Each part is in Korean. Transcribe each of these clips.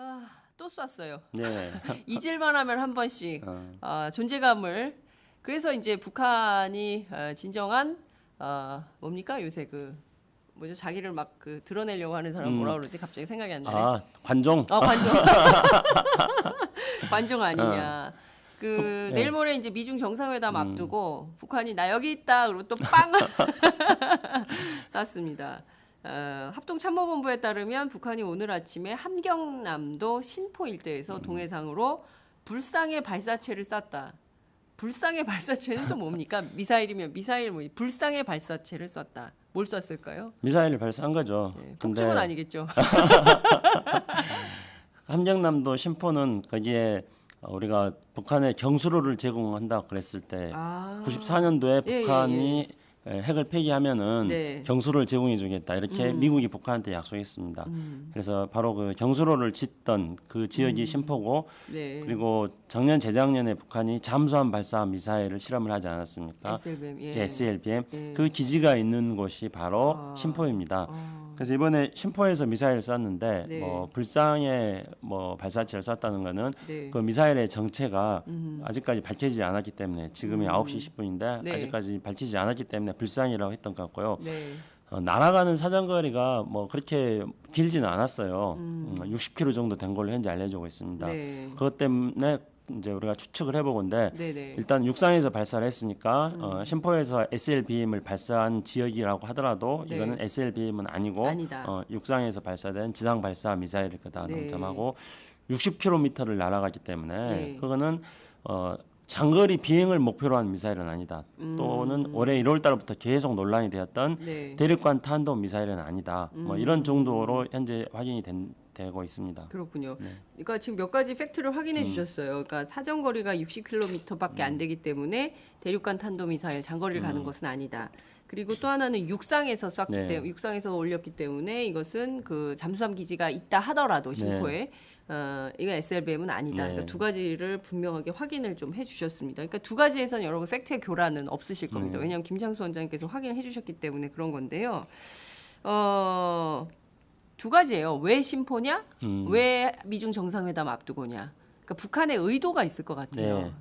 아, 또 쐈어요. 네. 잊을만 하면 한 번씩 어, 아, 존재감을 그래서 이제 북한이 어, 진정한 어, 뭡니까 요새 그 뭐죠 자기를 막 그 드러내려고 하는 사람 음. 뭐라 그러지 갑자기 생각이 안 나네. 아 관종. 어 관종 관종 아니냐. 그 북- 예. 내일 모레 이제 미중 정상회담 음. 앞두고 북한이 나 여기 있다 그리고 또 빵 쐈습니다. 어, 합동참모본부에 따르면 북한이 오늘 아침에 함경남도 신포 일대에서 음. 동해상으로 불상의 발사체를 쐈다. 불상의 발사체는 또 뭡니까? 미사일이면 미사일 뭐 불상의 발사체를 쐈다. 뭘 쐈을까요? 미사일을 발사한 거죠. 네, 근데 폭죽은 아니겠죠. 함경남도 심포는 거기에 우리가 북한에 경수로를 제공한다 그랬을 때 아. 94년도에 예, 예, 북한이 에, 핵을 폐기하면은 네. 경수로를 제공해 주겠다 이렇게 음. 미국이 북한한테 약속했습니다. 음, 그래서 바로 그 경수로를 짓던 그 지역이 심포고 네. 그리고 작년 재작년에 북한이 잠수함 발사 미사일을 실험을 하지 않았습니까? SLBM 예. 예, SLBM 예. 그 기지가 있는 곳이 바로 아. 심포입니다. 어, 그래서 이번에 심포에서 미사일을 쐈는데 네. 뭐 불상의 뭐 발사체를 쐈다는 거는 네. 그 미사일의 정체가 음. 아직까지 밝혀지지 않았기 때문에 지금이 음. 9시 10분인데 네. 아직까지 밝히지 않았기 때문에 불상이라고 했던 것 같고요. 네. 어, 날아가는 사정거리가 뭐 그렇게 길지는 않았어요. 음. 음. 60km 정도 된 걸로 현재 알려지고 있습니다. 네. 그것 때문에 이제 우리가 추측을 해보건데 네, 네. 일단 육상에서 발사를 했으니까 음. 어, 심포에서 SLBM을 발사한 지역이라고 하더라도 네. 이거는 SLBM은 아니고 아니다. 어, 육상에서 발사된 지상 발사 미사일일 거다는 네. 점하고 60km를 날아가기 때문에 네. 그거는 어, 장거리 비행을 목표로 한 미사일은 아니다. 음. 또는 올해 1월 달부터 계속 논란이 되었던 네. 대륙간 탄도 미사일은 아니다. 뭐 음. 이런 정도로 현재 확인이 된, 되고 있습니다. 그렇군요. 네. 그러니까 지금 몇 가지 팩트를 확인해 음. 주셨어요. 그러니까 사정 거리가 60km밖에 안 되기 때문에 대륙간 탄도 미사일 장거리를 가는 것은 아니다. 그리고 또 하나는 육상에서 쐈기 음. 네. 때문에 육상에서 올렸기 때문에 이것은 그 잠수함 기지가 있다 하더라도 심포에 어, 이거 SLBM은 아니다. 네. 그러니까 두 가지를 분명하게 확인을 좀 해주셨습니다. 그러니까 두 가지에선 여러분 팩트의 교란은 없으실 겁니다. 네. 왜냐하면 김창수 원장님께서 확인을 해주셨기 때문에 그런 건데요. 어, 두 가지예요. 왜 심포냐? 음. 왜 미중 정상회담 앞두고냐? 그러니까 북한의 의도가 있을 것 같아요. 네.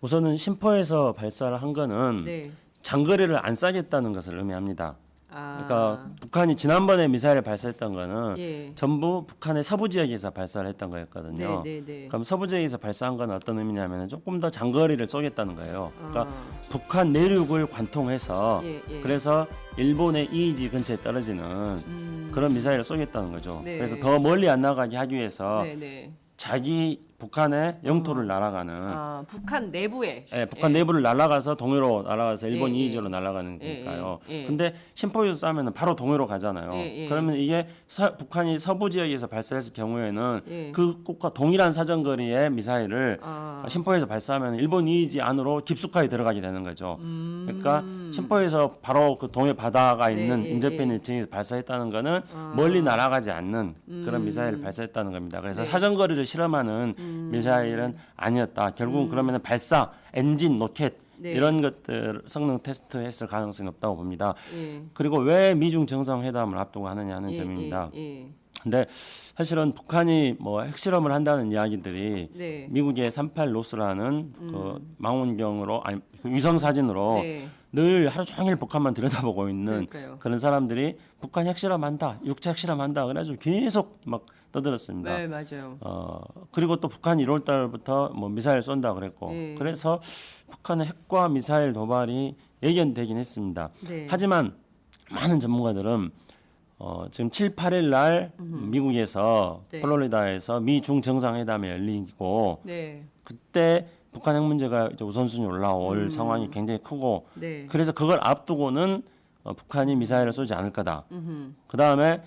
우선은 심포에서 발사를 한 거는 네. 장거리를 안 쏴겠다는 것을 의미합니다. 아, 그러니까 북한이 지난번에 미사일을 발사했던 거는 예. 전부 북한의 서부 지역에서 발사를 했던 거였거든요. 네, 네, 네. 그럼 서부 지역에서 발사한 건 어떤 의미냐면 조금 더 장거리를 쏘겠다는 거예요. 그러니까 아, 북한 내륙을 관통해서 예, 예. 그래서 일본의 이이지 근처에 떨어지는 음, 그런 미사일을 쏘겠다는 거죠. 네. 그래서 더 멀리 안 나가게 하기 위해서 네, 네. 자기 북한의 영토를 날아가는 아, 북한 내부에 예, 북한 내부를 날아가서 동해로 날아가서 일본 예, 예. 이의지로 날아가는 거니까요. 예, 예. 근데 심포에서 싸면은 바로 동해로 가잖아요. 예, 예. 그러면 이게 서- 북한이 서부 지역에서 발사했을 경우에는 예. 그 곳과 동일한 사정거리의 미사일을 아, 심포에서 발사하면 일본 이의지 안으로 깊숙하게 들어가게 되는 거죠. 음, 그러니까 심포에서 바로 그 동해 바다가 네, 있는 예, 인접해 예. 지역에서 발사했다는 거는 아. 멀리 날아가지 않는 음. 그런 미사일을 발사했다는 겁니다. 그래서 네. 사정거리를 실험하는 음. 미사일은 아니었다. 결국은 그러면 발사, 엔진, 로켓 네. 이런 것들 성능 테스트했을 가능성이 없다고 봅니다. 예. 그리고 왜 미중 정상회담을 앞두고 하느냐 하는 예, 점입니다. 예, 예. 근데 사실은 북한이 뭐 핵실험을 한다는 이야기들이 네. 미국의 38 로스라는 그 망원경으로 아니 그 위성 사진으로 네. 늘 하루 종일 북한만 들여다보고 있는 그러니까요. 그런 사람들이 북한 핵실험한다, 육체 핵실험한다 그래가지고 계속 막 떠들었습니다. 네, 맞아요. 어 그리고 또 북한 1월 달부터 뭐 미사일 쏜다 그랬고 네. 그래서 북한의 핵과 미사일 도발이 예견되긴 했습니다. 네. 하지만 많은 전문가들은 어, 지금 7, 8일 날 미국에서 네. 플로리다에서 미중 정상회담이 열리고 네. 그때 북한 핵 문제가 이제 우선순위 올라올 음. 상황이 굉장히 크고 네. 그래서 그걸 앞두고는 어, 북한이 미사일을 쏘지 않을 거다. 그 다음에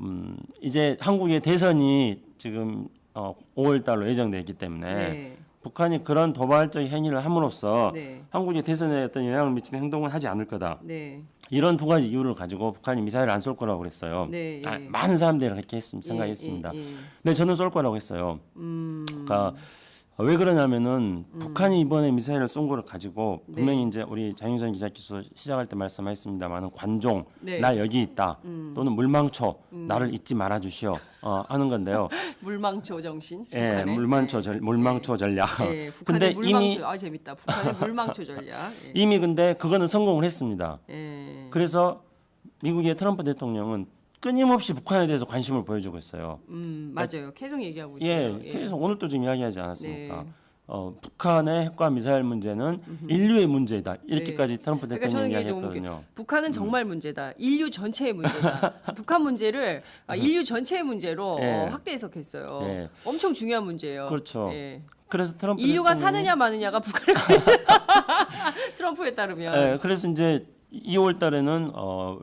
음, 이제 한국의 대선이 지금 어, 5월 달로 예정돼 있기 때문에 네. 북한이 그런 도발적 행위를 함으로써 네. 한국의 대선에 어떤 영향을 미치는 행동은 하지 않을 거다. 네. 이런 두 가지 이유를 가지고 북한이 미사일을 안 쏠 거라고 그랬어요. 네. 아, 예. 많은 사람들이 그렇게 했, 생각했습니다. 예, 예, 예. 근데 저는 쏠 거라고 했어요. 음. 그러니까 어, 왜 그러냐면은 음. 북한이 이번에 미사일을 쏜 거를 가지고 네. 분명히 이제 우리 장윤선 기자께서 시작할 때 말씀하셨습니다만은 관종 네. 음. 나 여기 있다 또는 물망초 나를 잊지 말아 주시오 어, 하는 건데요. 물망초 정신. 예, 북한의. 물망초 전 물망초 전략. 네, 북한의 근데 물망초. 이미 아 재밌다. 북한의 물망초 전략. 예. 이미 근데 그거는 성공을 했습니다. 예. 그래서 미국의 트럼프 대통령은 끊임없이 북한에 대해서 관심을 보여주고 있어요. 음 맞아요. 계속 얘기하고 예, 있어요. 계속 오늘도 지금 이야기하지 않았습니까? 네. 어, 북한의 핵과 미사일 문제는 인류의 문제이다. 이렇게까지 트럼프 그러니까 대통령이 너무 이야기했거든요. 북한은 정말 문제다. 인류 전체의 문제다. 북한 문제를 아, 인류 전체의 문제로 예. 어, 확대 해석했어요. 예. 엄청 중요한 문제예요. 그렇죠. 예. 그래서 트럼프 인류가 사느냐 마느냐가 북한을 트럼프에 따르면 예, 그래서 이제 2월 달에는 어,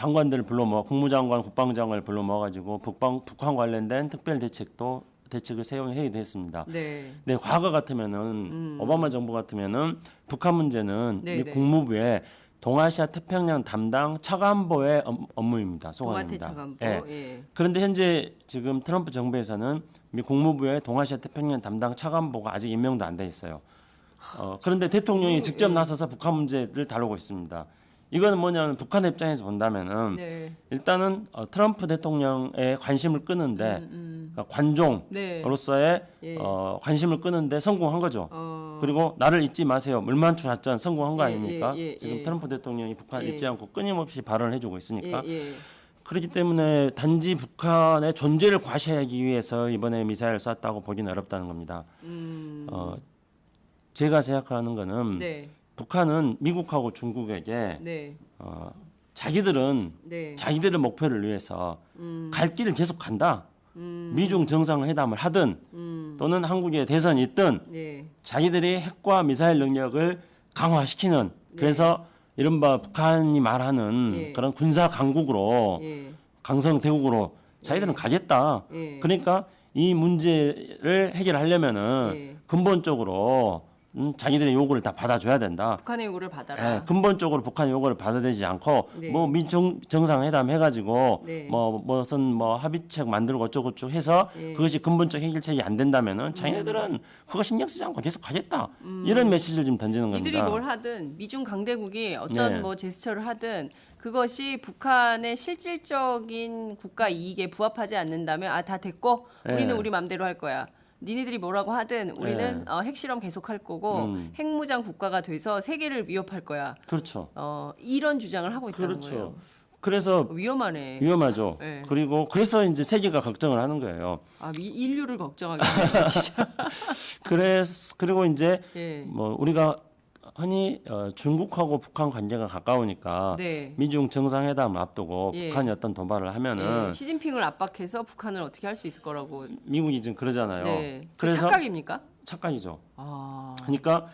장관들을 불러 모아 국무장관, 국방장관을 불러 모아 가지고 북방 북한 관련된 특별 대책도 대책을 세운 회의도 했습니다. 네. 네, 과거 같으면은 오바마 정부 같으면은 북한 문제는 네, 미 네. 국무부의 동아시아 태평양 담당 차관보의 업- 업무입니다. 소관입니다. 차관보. 예. 예. 그런데 현재 지금 트럼프 정부에서는 미 국무부의 동아시아 태평양 담당 차관보가 아직 임명도 안 돼 있어요. 어, 그런데 대통령이 직접 나서서 북한 문제를 다루고 있습니다. 이거는 뭐냐면 북한 입장에서 본다면은 네. 일단은 어, 트럼프 대통령의 관심을 끄는데 음, 그러니까 관종 네. 으로서의 예. 어, 관심을 끄는데 성공한 거죠. 어. 그리고 나를 잊지 마세요. 물만추 작전 성공한 거 예, 아닙니까? 예, 예, 지금 예. 트럼프 대통령이 북한을 예. 잊지 않고 끊임없이 발언을 해주고 있으니까. 그렇기 때문에 단지 북한의 존재를 과시하기 위해서 이번에 미사일을 쐈다고 보기는 어렵다는 겁니다. 어, 제가 생각하는 거는 음. 네. 북한은 미국하고 중국에게 네. 어, 자기들은 네. 자기들의 목표를 위해서 음. 갈 길을 계속 간다. 미중 정상회담을 하든 음. 또는 한국에 대선이 있든 네. 자기들이 핵과 미사일 능력을 강화시키는 그래서 이른바 북한이 말하는 예. 그런 군사 강국으로 예. 강성 대국으로 자기들은 가겠다. 예. 그러니까 이 문제를 해결하려면은 예. 근본적으로 음, 자기들의 요구를 다 받아줘야 된다. 북한의 요구를 받아라. 예, 근본적으로 북한 요구를 받아들이지 않고 네. 뭐 미중 정상회담 해가지고 네. 뭐 무슨 뭐 합의책 만들고 어쩌고저쩌고 해서 예. 음. 그것이 근본적 해결책이 안 된다면은 자기네들은 그거 신경 쓰지 않고 계속 가겠다 이런 메시지를 좀 던지는 겁니다. 이들이 뭘 하든 미중 강대국이 어떤 네. 뭐 제스처를 하든 그것이 북한의 실질적인 국가 이익에 부합하지 않는다면 아 다 됐고 우리는 네. 우리 맘대로 할 거야. 니네들이 뭐라고 하든 우리는 네. 어, 핵실험 계속할 거고 음. 핵무장 국가가 돼서 세계를 위협할 거야. 그렇죠. 어, 이런 주장을 하고 있다는 그렇죠. 거예요. 그래서 위험하네. 위험하죠. 네. 그리고 그래서 이제 세계가 걱정을 하는 거예요. 아 미, 인류를 걱정하게. 그래서 그리고 이제 예. 뭐 우리가 흔히 어, 중국하고 북한 관계가 가까우니까 네. 미중 정상회담을 앞두고 예. 북한이 어떤 도발을 하면은 예. 시진핑을 압박해서 북한을 어떻게 할 수 있을 거라고. 미국이 지금 그러잖아요. 네. 그 그래서 착각입니까? 착각이죠. 아. 그러니까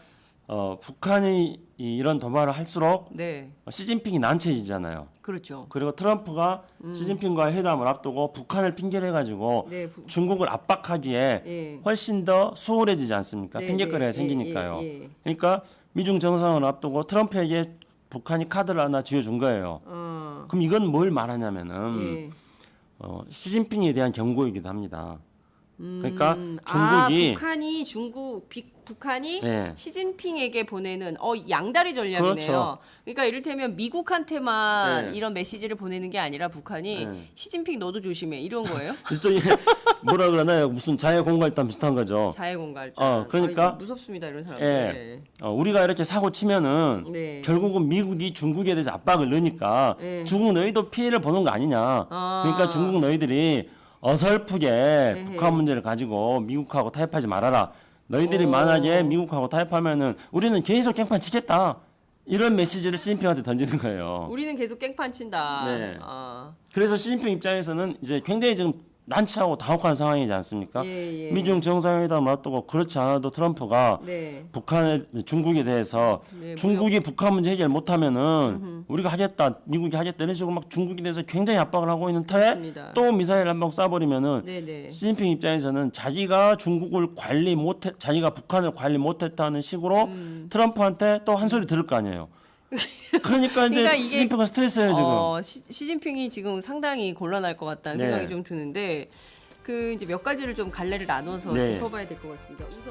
어, 북한이 이- 이런 도발을 할수록 네. 시진핑이 난처해지잖아요. 그렇죠. 그리고 트럼프가 시진핑과의 회담을 앞두고 북한을 핑계로 해가지고 네. 부- 중국을 압박하기에 예. 훨씬 더 수월해지지 않습니까? 네, 핑계거리가 네, 생기니까요. 예, 예, 예. 그러니까 미중 정상을 앞두고 트럼프에게 북한이 카드를 하나 쥐어준 거예요. 어. 그럼 이건 뭘 말하냐면은 예. 어, 시진핑에 대한 경고이기도 합니다. 그러니까 음, 중국이 아, 북한이 중국 비, 북한이 네. 시진핑에게 보내는 어 양다리 전략이네요. 그렇죠. 그러니까 이를테면 미국한테만 네. 이런 메시지를 보내는 게 아니라 북한이 네. 시진핑 너도 조심해 이런 거예요. 일종의 뭐라 그러나요? 무슨 자해 공갈단 비슷한 거죠. 자해 공갈. 어, 그러니까- 무섭습니다 이런 사람들. 예. 어, 우리가 이렇게 사고 치면은 네. 결국은 미국이 중국에 대해서 압박을 넣으니까 네. 중국 너희도 피해를 보는 거 아니냐. 아. 그러니까 중국 너희들이 어설프게 에헤. 북한 문제를 가지고 미국하고 타협하지 말아라. 너희들이 오. 만약에 미국하고 타협하면은 우리는 계속 깽판 치겠다. 이런 메시지를 시진핑한테 던지는 거예요. 우리는 계속 깽판 친다. 네. 아. 그래서 시진핑 입장에서는 이제 굉장히 지금 난처하고 당혹한 상황이지 않습니까? 예, 예. 미중 정상회담 앞두고 그렇지 않아도 트럼프가 네. 북한에 중국에 대해서 네, 중국이 북한 문제 해결 못하면은 우리가 하겠다, 미국이 하겠다 이런 식으로 막 중국에 대해서 굉장히 압박을 하고 있는 터에. 또 미사일 한 방 쏴버리면은 네, 네. 시진핑 입장에서는 자기가 중국을 관리 못해, 자기가 북한을 관리 못했다는 식으로 음. 트럼프한테 또 한 소리 들을 거 아니에요. 그러니까 이제 그러니까 시진핑가 스트레스예요 지금. 어, 시, 시진핑이 지금 상당히 곤란할 것 같다는 네. 생각이 좀 드는데 그 이제 몇 가지를 좀 갈래를 나눠서 네. 짚어봐야 될 것 같습니다. 우선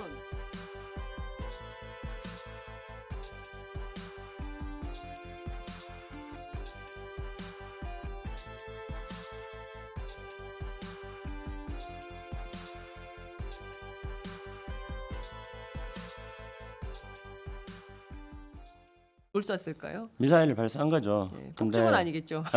뭘 쐈을까요? 미사일을 발사한 거죠. 네, 근데 폭죽은 아니겠죠.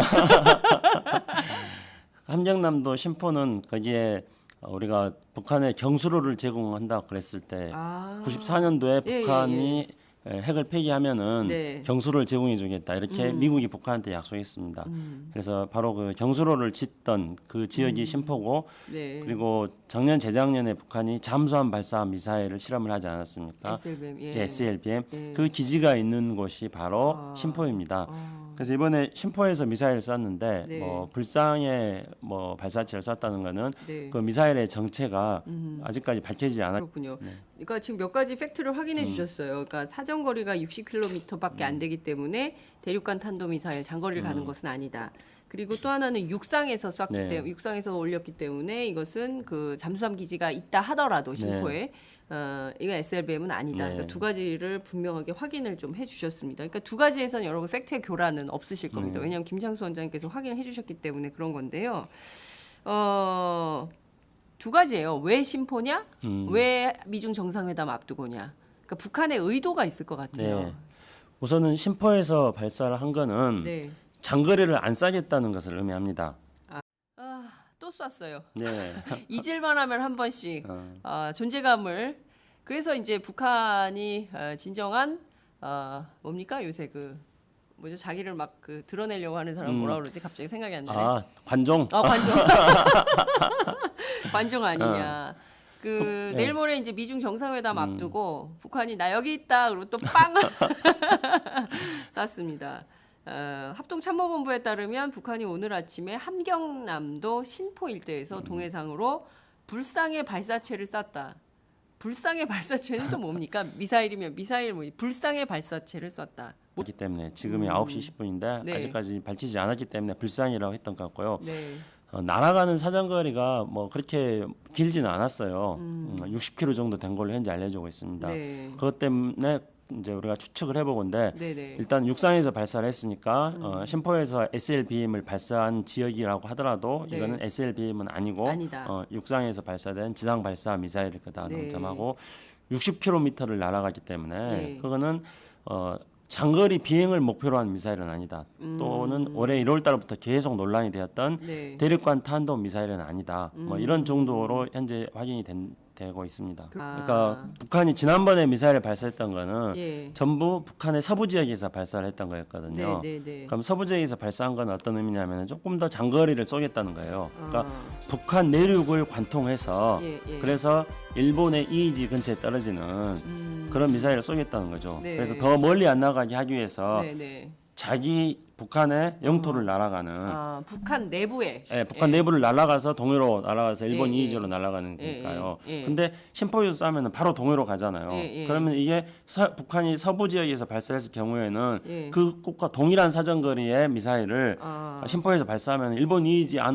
함정남도 심포는 거기에 우리가 북한에 경수로를 제공한다 그랬을 때 아. 94년도에 예, 예, 북한이 에, 핵을 폐기하면은 네. 경수로를 제공해 주겠다 이렇게 음. 미국이 북한한테 약속했습니다. 음, 그래서 바로 그 경수로를 짓던 그 지역이 심포고 네. 그리고 작년 재작년에 북한이 잠수함 발사 미사일을 실험을 하지 않았습니까? SLBM 예. 예, SLBM 예. 그 기지가 있는 곳이 바로 아. 심포입니다. 어. 그래서 이번에 심포에서 미사일을 쐈는데 네. 뭐 불상의 뭐 발사체를 쐈다는 거는 네. 그 미사일의 정체가 음. 아직까지 밝혀지지 않았. 그렇군요. 네. 그러니까 지금 몇 가지 팩트를 확인해 음. 주셨어요. 그러니까 사정 거리가 60km밖에 안 되기 때문에 대륙간 탄도 미사일 장거리를 가는 음. 것은 아니다. 그리고 또 하나는 육상에서 쐈기 네. 때문에 육상에서 올렸기 때문에 이것은 그 잠수함 기지가 있다 하더라도 심포에 어, 이건 SLBM은 아니다. 네. 그러니까 두 가지를 분명하게 확인을 좀 해주셨습니다. 그러니까 두 가지에선 여러분 팩트의 교란은 없으실 겁니다. 네. 왜냐하면 김창수 원장님께서 확인해 주셨기 때문에 그런 건데요. 어, 두 가지예요. 왜 심포냐? 음. 왜 미중 정상회담 앞두고냐? 그러니까 북한의 의도가 있을 것 같아요. 네. 우선은 심포에서 발사를 한 거는 네. 장거리를 안 쏴겠다는 것을 의미합니다. 아, 또 쐈어요. 네. 잊을만 하면 한 번씩 어, 아, 존재감을 그래서 이제 북한이 어, 진정한 어, 뭡니까 요새 그 뭐죠 자기를 막 그 드러내려고 하는 사람 음. 뭐라 그러지 갑자기 생각이 안 나네. 아 관종. 아 관종 관종 아니냐. 그 북- 예. 내일 모레 이제 미중 정상회담 음. 앞두고 북한이 나 여기 있다 그리고 또 빵 쐈습니다. 어, 합동참모본부에 따르면 북한이 오늘 아침에 함경남도 신포 일대에서 음. 동해상으로 불상의 발사체를 쐈다. 불상의 발사체는 또 뭡니까? 미사일이면 미사일 뭐 불상의 발사체를 쐈다. 기 때문에 지금이 음. 9시 10분인데 네. 아직까지 밝히지 않았기 때문에 불상이라고 했던 것 같고요. 네. 어, 날아가는 사정거리가 뭐 그렇게 길지는 않았어요. 음. 음. 60km 정도 된 걸로 현재 알려지고 있습니다. 네. 그것 때문에 이제 우리가 추측을 해보건데 네, 네. 일단 육상에서 발사를 했으니까 음. 어, 심포에서 SLBM을 발사한 지역이라고 하더라도 네. 이거는 SLBM은 아니고 아니다. 어, 육상에서 발사된 지상 발사 미사일일 거다 네. 점하고 60km를 날아가기 때문에 네. 그거는 어, 장거리 비행을 목표로 한 미사일은 아니다. 음. 또는 올해 1월 달부터 계속 논란이 되었던 네. 대륙간 탄도 미사일은 아니다. 뭐 음. 이런 정도로 현재 확인이 된, 되고 있습니다. 아. 그러니까 북한이 지난번에 미사일을 발사했던 거는 예. 전부 북한의 서부 지역에서 발사를 했던 거였거든요. 네, 네, 네. 그럼 서부 지역에서 발사한 건 어떤 의미냐면 조금 더 장거리를 쏘겠다는 거예요. 그러니까 아, 북한 내륙을 관통해서 예, 예. 그래서 일본의 이이지 근처에 떨어지는 음. 그런 미사일을 쏘겠다는 거죠. 네. 그래서 더 멀리 안 나가게 하기 위해서 네, 네. 자기 북한의 영토를 날아가는 아, 북한 내부에 예, 북한 내부를 날아가서 동해로 날아가서 일본 예, 예. 이이지로 날아가는 예, 거니까요. 예, 예. 근데 심포에서 쏘면은 바로 동해로 가잖아요. 예, 예. 그러면 이게 서- 북한이 서부 지역에서 발사했을 경우에는 예. 그 곳과 동일한 사정거리의 미사일을 아, 심포에서 발사하면 일본 이이지 안으로